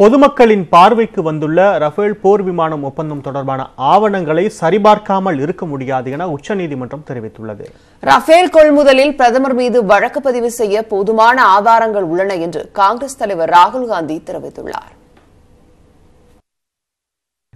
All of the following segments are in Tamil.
பொதுமக்களின் பார்வைக்கு வந்துள்ள ரஃபேல் போர் விமானம் ஒப்பந்தம் தொடர்பான ஆவணங்களை சரிபார்க்காமல் இருக்க முடியாது என உச்சநீதிமன்றம் தெரிவித்துள்ளது. ரஃபேல் கொள்முதலில் பிரதமர் மீது வழக்கு பதிவு செய்ய போதுமான ஆதாரங்கள் உள்ளன என்று காங்கிரஸ் தலைவர் ராகுல் காந்தி தெரிவித்துள்ளார்.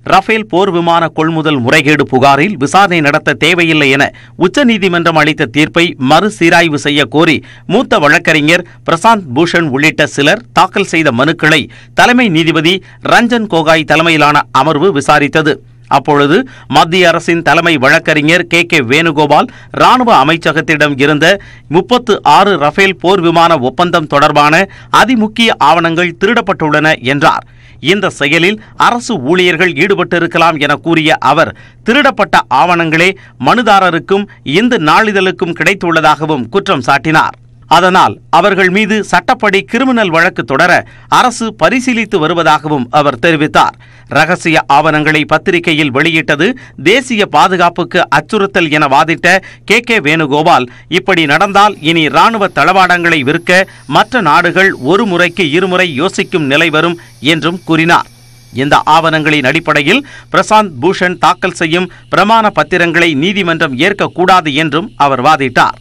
ரஃபேல் போர் விமான கொள்முதல் முறைகேடு புகாரில் விசாரணை நடத்த தேவையில்லை என உச்சநீதிமன்றம் அளித்த தீர்ப்பை மறுசீராய்வு செய்ய கோரி மூத்த வழக்கறிஞர் பிரசாந்த் பூஷன் உள்ளிட்ட சிலர் தாக்கல் செய்த மனுக்களை தலைமை நீதிபதி ரஞ்சன் கோகாய் தலைமையிலான அமர்வு விசாரித்தது. அப்பொழுது மத்திய அரசின் தலைமை வழக்கறிஞர் கே கே வேணுகோபால் ராணுவ அமைச்சகத்திடம் இருந்த முப்பத்து ஆறு ரஃபேல் போர் விமான ஒப்பந்தம் தொடர்பான அதிமுக்கிய ஆவணங்கள் திருடப்பட்டுள்ளன என்றார். இந்த செயலில் அரசு ஊழியர்கள் ஈடுபட்டிருக்கலாம் என கூறிய அவர் திருடப்பட்ட ஆவணங்களே மனுதாரருக்கும் இந்த நாளிதழுக்கும் கிடைத்துள்ளதாகவும் குற்றம் சாட்டினார். அதனால் அவர்கள் மீது சட்டப்படி கிரிமினல் வழக்கு தொடர அரசு பரிசீலித்து வருவதாகவும் அவர் தெரிவித்தார். ரகசிய ஆவணங்களை பத்திரிகையில் வெளியிட்டது தேசிய பாதுகாப்புக்கு அச்சுறுத்தல் என வாதிட்ட கே. கே. வேணுகோபால் இப்படி நடந்தால் இனி ராணுவ தளவாடங்களை விற்க மற்ற நாடுகள் ஒரு முறைக்கு இருமுறை யோசிக்கும் நிலை வரும் என்றும் கூறினார். இந்த ஆவணங்களின் அடிப்படையில் பிரசாந்த் பூஷன் தாக்கல் செய்யும் பிரமாண பத்திரங்களை நீதிமன்றம் ஏற்கக்கூடாது என்றும் அவர் வாதிட்டார்.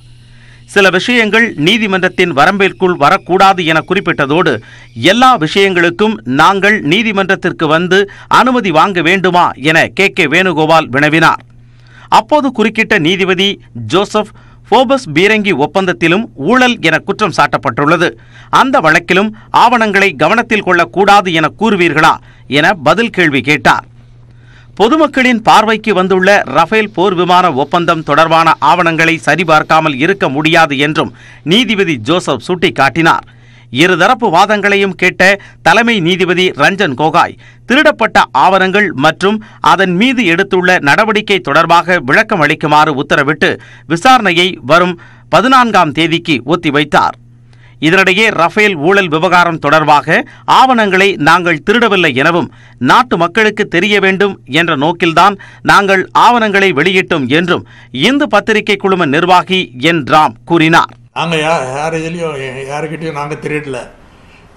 சில விஷயங்கள் நீதிமன்றத்தின் வரம்பிற்குள் வரக்கூடாது என குறிப்பிட்டதோடு எல்லா விஷயங்களுக்கும் நாங்கள் நீதிமன்றத்திற்கு வந்து அனுமதி வாங்க வேண்டுமா என கே கே வேணுகோபால் வினவினார். அப்போது குறுக்கிட்ட நீதிபதி ஜோசப் போபஸ் பீரங்கி ஒப்பந்தத்திலும் ஊழல் என குற்றம் சாட்டப்பட்டுள்ளது. அந்த வழக்கிலும் ஆவணங்களை கவனத்தில் கொள்ளக்கூடாது என கூறுவீர்களா என பதில் கேள்வி கேட்டார். பொதுமக்களின் பார்வைக்கு வந்துள்ள ரஃபேல் போர் விமான ஒப்பந்தம் தொடர்பான ஆவணங்களை சரிபார்க்காமல் இருக்க முடியாது என்றும் நீதிபதி ஜோசப் சுட்டிக்காட்டினார். இருதரப்பு வாதங்களையும் கேட்ட தலைமை நீதிபதி ரஞ்சன் கோகாய் திருடப்பட்ட ஆவணங்கள் மற்றும் அதன் மீது எடுத்துள்ள நடவடிக்கை தொடர்பாக விளக்கம் அளிக்குமாறு உத்தரவிட்டு விசாரணையை வரும் பதினான்காம் தேதிக்கு ஒத்திவைத்தார். இதனிடையே ரஃபேல் ஊழல் விவகாரம் தொடர்பாக ஆவணங்களை நாங்கள் திருடவில்லை எனவும் நாட்டு மக்களுக்கு தெரிய வேண்டும் என்ற நோக்கில்தான் நாங்கள் ஆவணங்களை வெளியிட்டோம் என்றும் இந்து பத்திரிகை குழும நிர்வாகி என் ராம் கூறினார். நாங்கள் யார் இதுலேயும் யாருக்கிட்டையும் நாங்கள் திருடல.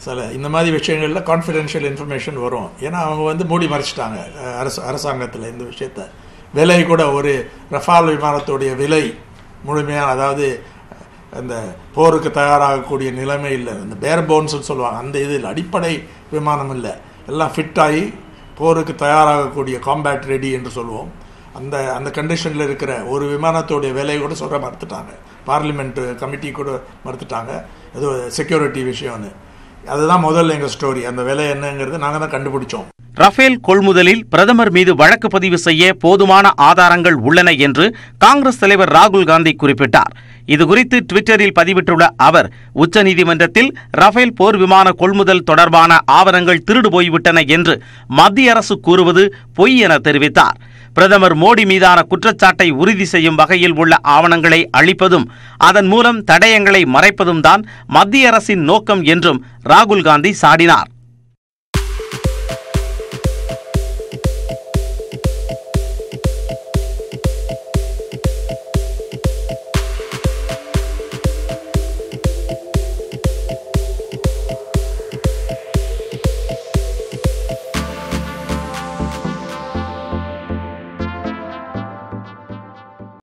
சில இந்த மாதிரி விஷயங்களில் கான்ஃபிடென்ஷியல் இன்ஃபர்மேஷன் வரும். ஏன்னா அவங்க வந்து மூடி மறைச்சிட்டாங்க அரசு அரசாங்கத்தில் இந்த விஷயத்த. விலை கூட ஒரு ரஃபால் விமானத்துடைய விலை முழுமையான அதாவது அந்த போருக்கு தயாராகக்கூடிய நிலைமை இல்லை. அந்த பேர் போன்ஸ்னு சொல்லுவாங்க. அந்த இதில் அடிப்படை விமானம் இல்லை. எல்லாம் ஃபிட் ஆகி போருக்கு தயாராகக்கூடிய காம்பேட் ரெடி என்று சொல்லுவோம். அந்த அந்த கண்டிஷனில் இருக்கிற ஒரு விமானத்துடைய வேலையை கூட சொல்கிற மறுத்துட்டாங்க. பார்லிமெண்ட் கமிட்டி கூட மறுத்துட்டாங்க. அது செக்யூரிட்டி விஷயம்னு. அதுதான் முதல்ல எங்கள் ஸ்டோரி அந்த விலை என்னங்கிறது நாங்கள் தான் கண்டுபிடிச்சோம். ரஃபேல் கொள்முதலில் பிரதமர் மீது வழக்கு பதிவு செய்ய போதுமான ஆதாரங்கள் உள்ளன என்று காங்கிரஸ் தலைவர் ராகுல் காந்தி குறிப்பிட்டார். இதுகுறித்து ட்விட்டரில் பதிவிட்டுள்ள அவர் உச்சநீதிமன்றத்தில் ரஃபேல் போர் விமான கொள்முதல் தொடர்பான ஆவணங்கள் திருடு போய்விட்டன என்று மத்திய அரசு கூறுவது பொய் என தெரிவித்தார். பிரதமர் மோடி மீதான குற்றச்சாட்டை உறுதி செய்யும் வகையில் உள்ள ஆவணங்களை அளிப்பதும் அதன் மூலம் தடயங்களை மறைப்பதும் தான் மத்திய அரசின் நோக்கம் என்றும் ராகுல் காந்தி சாடினார்.